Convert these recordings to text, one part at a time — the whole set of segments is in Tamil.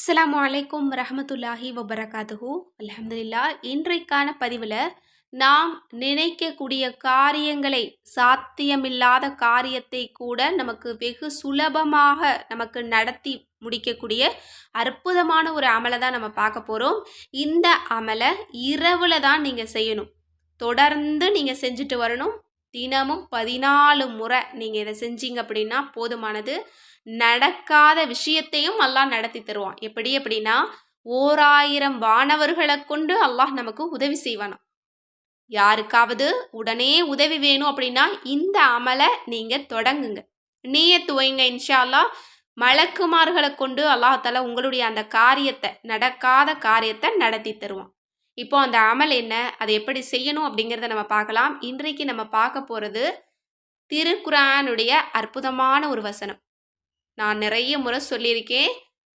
அஸ்லாம் அலைக்கும் ரஹமத்துல்லாஹி வபரகாத்துஹு. அலமதுல்லா இன்றைக்கான பதிவில் நாம் நினைக்கக்கூடிய காரியங்களை சாத்தியமில்லாத காரியத்தை கூட நமக்கு வெகு சுலபமாக நமக்கு நடத்தி முடிக்கக்கூடிய அற்புதமான ஒரு அமலை தான் நம்ம பார்க்க போகிறோம் இந்த அமலை இரவில் தான் நீங்கள் செய்யணும். தொடர்ந்து நீங்கள் செஞ்சுட்டு வரணும். தினமும் பதினாலு முறை நீங்கள் இதை செஞ்சீங்க அப்படின்னா போதுமானது. நடக்காத விஷயத்தையும் அல்லாஹ் நடத்தி தருவான். எப்படி அப்படின்னா ஓராயிரம் வானவர்களை கொண்டு அல்லாஹ் நமக்கு உதவி செய்வானா? யாருக்காவது உடனே உதவி வேணும் அப்படின்னா இந்த அமலை நீங்கள் தொடங்குங்க. நீய துவைங்க இன்ஷா அல்லாஹ் மலக்குமார்களை கொண்டு அல்லாஹால உங்களுடைய அந்த காரியத்தை நடக்காத காரியத்தை நடத்தி தருவான். இப்போ அந்த அமல் என்ன அதை எப்படி செய்யணும் அப்படிங்கிறத நம்ம பார்க்கலாம். இன்றைக்கு நம்ம பார்க்க போகிறது திருக்குரானுடைய அற்புதமான ஒரு வசனம். நான் நிறைய முறை சொல்லியிருக்கேன்.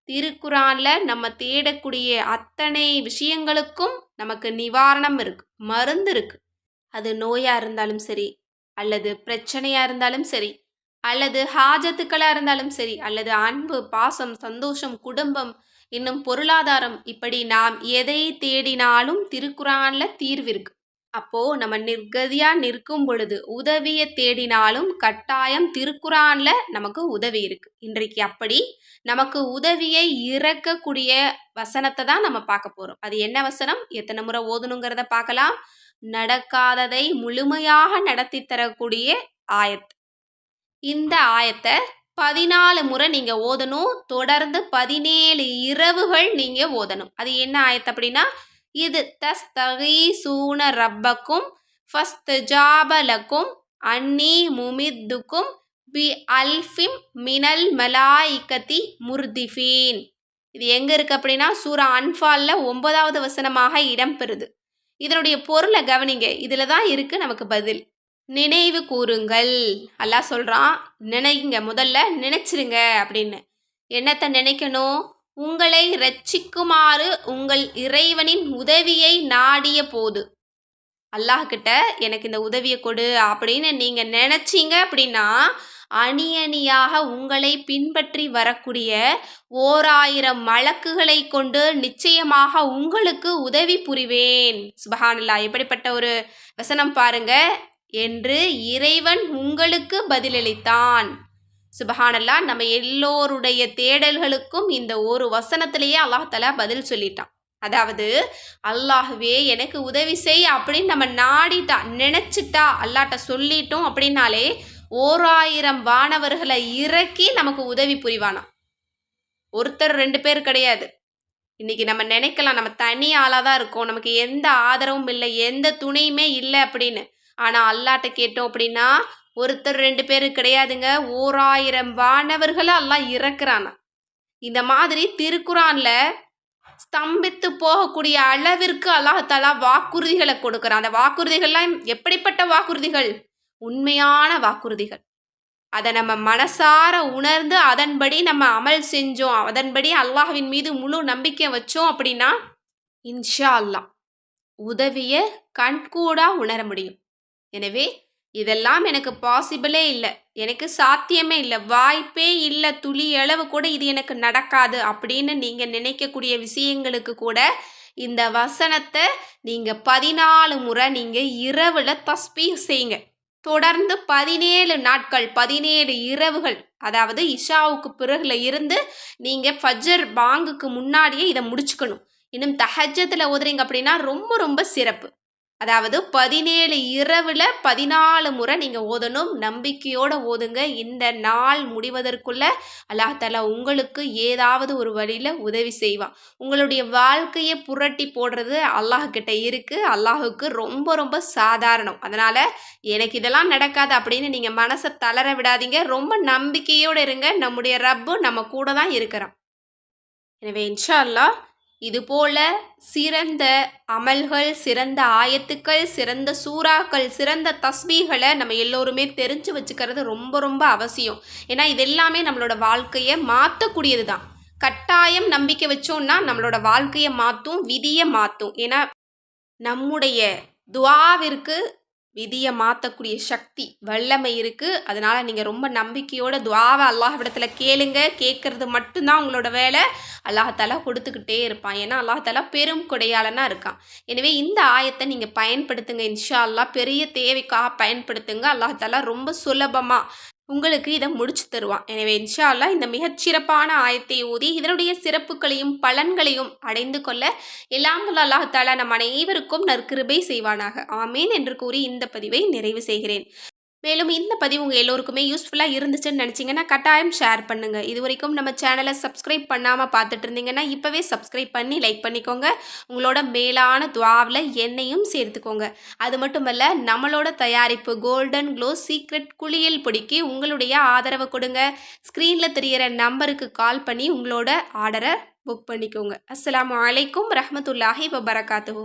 திருக்குறானில் நம்ம தேடக்கூடிய அத்தனை விஷயங்களுக்கும் நமக்கு நிவாரணம் இருக்கு மருந்து இருக்கு. அது நோயாக இருந்தாலும் சரி அல்லது பிரச்சனையாக இருந்தாலும் சரி அல்லது ஹாஜத்துக்களாக இருந்தாலும் சரி அல்லது அன்பு பாசம் சந்தோஷம் குடும்பம் இன்னும் பொருளாதாரம் இப்படி நாம் எதை தேடினாலும் திருக்குறானில் தீர்வு இருக்குது அப்போ நம்ம நிர்கதியாக நிற்கும் பொழுது உதவியை தேடினாலும் கட்டாயம் திருக்குறான்ல நமக்கு உதவி இருக்கு. இன்றைக்கு அப்படி நமக்கு உதவியை இறக்கக்கூடிய வசனத்தை தான் நம்ம பார்க்க போறோம். அது என்ன வசனம்? எத்தனை முறை ஓதணுங்கிறத பார்க்கலாம். நடக்காததை முழுமையாக நடத்தி தரக்கூடிய ஆயத். இந்த ஆயத்தை பதினாலு முறை நீங்கள் ஓதணும். தொடர்ந்து பதினேழு இரவுகள் நீங்கள் ஓதணும். அது என்ன ஆயத்து அப்படின்னா இது சூன ரப்பக்கும் ஃபஸ்ட் ஜாபலக்கும் அன்னி முமித்துக்கும் பி அல்ஃபிம் மினல் மலாய்கதி முர்திஃபீன். இது எங்கே இருக்குது அப்படின்னா சூரா அன்ஃபாலில் ஒன்பதாவது வசனமாக இடம்பெறுது. இதனுடைய பொருளை கவனிங்க. இதில் தான் இருக்குது நமக்கு பதில். நினைவு கூறுங்கள். அல்லாஹ் சொல்கிறான் நினைங்க முதல்ல நினைச்சிருங்க அப்படின்னு. என்னத்தை நினைக்கணும்? உங்களை ரட்சிக்குமாறு உங்கள் இறைவனின் உதவியை நாடிய போது. அல்லாஹ்கிட்ட எனக்கு இந்த உதவியை கொடு அப்படின்னு நீங்கள் நினச்சிங்க அப்படின்னா அணி அணியாக உங்களை பின்பற்றி வரக்கூடிய ஓராயிரம் மலக்குகளை கொண்டு நிச்சயமாக உங்களுக்கு உதவி புரிவேன். சுபஹானல்லா எப்படிப்பட்ட ஒரு வசனம் பாருங்க. என்று இறைவன் உங்களுக்கு பதிலளித்தான். சுபஹானல்லா நம்ம எல்லோருடைய தேடல்களுக்கும் இந்த ஒரு வசனத்திலேயே அல்லாஹால பதில் சொல்லிட்டான். அதாவது அல்லாஹுவே எனக்கு உதவி செய் அப்படின்னு நம்ம நாடிட்டா நினச்சிட்டா அல்லாட்ட சொல்லிட்டோம் அப்படின்னாலே ஓராயிரம் வானவர்களை இறக்கி நமக்கு உதவி புரிவானாம். ஒருத்தர் ரெண்டு பேர் கிடையாது. இன்றைக்கி நம்ம நினைக்கலாம் நம்ம தனி ஆளாக தான் இருக்கோம். நமக்கு எந்த ஆதரவும் இல்லை எந்த துணையுமே இல்லை அப்படின்னு. ஆனால் அல்லாட்ட கேட்டோம் அப்படின்னா ஒருத்தர் ரெண்டு பேர் கிடையாதுங்க. ஓராயிரம் வானவர்களை எல்லாம் இறக்குறானா. இந்த மாதிரி திருக்குறான்ல ஸ்தம்பித்து போகக்கூடிய அளவிற்கு அல்லாஹாலா வாக்குறுதிகளை கொடுக்குறான். அந்த வாக்குறுதிகள்லாம் எப்படிப்பட்ட வாக்குறுதிகள்? உண்மையான வாக்குறுதிகள். அதை நம்ம மனசார உணர்ந்து அதன்படி நம்ம அமல் செஞ்சோம். அதன்படி அல்லாஹ்வின் மீது முழு நம்பிக்கை வச்சோம் அப்படின்னா இன்ஷா அல்லாஹ் உதவியை கண்கூடாக உணர முடியும். எனவே இதெல்லாம் எனக்கு பாசிபிளே இல்லை. எனக்கு சாத்தியமே இல்லை. வாய்ப்பே இல்லை. துளி அளவு கூட இது எனக்கு நடக்காது அப்படின்னு நீங்கள் நினைக்கக்கூடிய விஷயங்களுக்கு கூட இந்த வசனத்தை நீங்கள் பதினாலு முறை நீங்கள் இரவில் தஸ்பீ செய்யுங்க. தொடர்ந்து பதினேழு நாட்கள் பதினேழு இரவுகள் அதாவது இஷாவுக்கு பிறகுல இருந்து நீங்கள் ஃபஜர் பாங்குக்கு முன்னாடியே இதை முடிச்சுக்கணும். இன்னும் தஹஜத்தில் ஓதுறீங்க அப்படின்னா ரொம்ப ரொம்ப சிறப்பு. அதாவது பதினேழு இரவில் பதினாலு முறை நீங்கள் ஓதணும். நம்பிக்கையோடு ஓதுங்க. இந்த நாள் முடிவதற்குள்ளே அல்லாஹால உங்களுக்கு ஏதாவது ஒரு வழியில் உதவி செய்வான். உங்களுடைய வாழ்க்கையை புரட்டி போடுறது அல்லாஹ்கிட்ட இருக்குது அல்லாஹுக்கு ரொம்ப ரொம்ப சாதாரணம். அதனால் எனக்கு இதெல்லாம் நடக்காது அப்படின்னு நீங்கள் மனசை தளர விடாதீங்க. ரொம்ப நம்பிக்கையோடு இருங்க. நம்முடைய ரப்பு நம்ம கூட தான் இருக்கிறோம் எனவே இன்ஷா அல்லாஹ் இதுபோல சிறந்த அமல்கள் சிறந்த ஆயத்துக்கள் சிறந்த சூறாக்கள் சிறந்த தஸ்பீகளை நம்ம எல்லோருமே தெரிஞ்சு வச்சுக்கிறது ரொம்ப ரொம்ப அவசியம். ஏன்னா இது எல்லாமே நம்மளோட வாழ்க்கையை மாற்றக்கூடியது தான். கட்டாயம் நம்பிக்கை வச்சோம்னா நம்மளோட வாழ்க்கையை மாற்றும் விதியை மாற்றும். ஏன்னா நம்முடைய துவாவிற்கு விதியை மாற்றக்கூடிய சக்தி வல்லமை இருக்குது அதனால் நீங்கள் ரொம்ப நம்பிக்கையோட துவாவை அல்லாஹ்விடத்தில் கேளுங்க. கேட்குறது மட்டும்தான் உங்களோட வேலை. அல்லாஹாலா கொடுத்துக்கிட்டே இருப்பான். ஏன்னா அல்லாஹாலா பெரும் கொடையாளனாக இருக்கான். எனவே இந்த ஆயத்தை நீங்கள் பயன்படுத்துங்க. இன்ஷா அல்லா பெரிய தேவைக்காக பயன்படுத்துங்க. அல்லாஹாலா ரொம்ப சுலபமாக உங்களுக்கு இதை முடிச்சு தருவான். எனவே இன்ஷா அல்லாஹ் இந்த மிகச்சிறப்பான ஆயத்தை ஊதி இதனுடைய சிறப்புகளையும் பலன்களையும் அடைந்து கொள்ள எல்லாம் வல்ல தாலா நம் அனைவருக்கும் நற்கிருபை செய்வானாக. ஆமீன் என்று கூறி இந்த பதிவை நிறைவு செய்கிறேன். மேலும் இந்த பதிவு உங்கள் எல்லோருக்குமே யூஸ்ஃபுல்லாக இருந்துச்சுன்னு நினச்சிங்கன்னா கட்டாயம் ஷேர் பண்ணுங்கள் இது வரைக்கும் நம்ம சேனலை சப்ஸ்கிரைப் பண்ணாமல் பார்த்துட்டு இருந்தீங்கன்னா இப்போவே சப்ஸ்கிரைப் பண்ணி லைக் பண்ணிக்கோங்க. உங்களோட மேலான துவாவில் எண்ணெயும் சேர்த்துக்கோங்க. அது மட்டுமல்ல நம்மளோட தயாரிப்பு கோல்டன் க்ளோ சீக்ரெட் குளியல் பொடிக்கு உங்களுடைய ஆதரவை கொடுங்க. ஸ்க்ரீனில் தெரிகிற நம்பருக்கு கால் பண்ணி உங்களோட ஆர்டரை புக் பண்ணிக்கோங்க. அஸ்லாம் அலைக்கும் ரஹமத்துல்லாஹி வபரகாத்துஹு.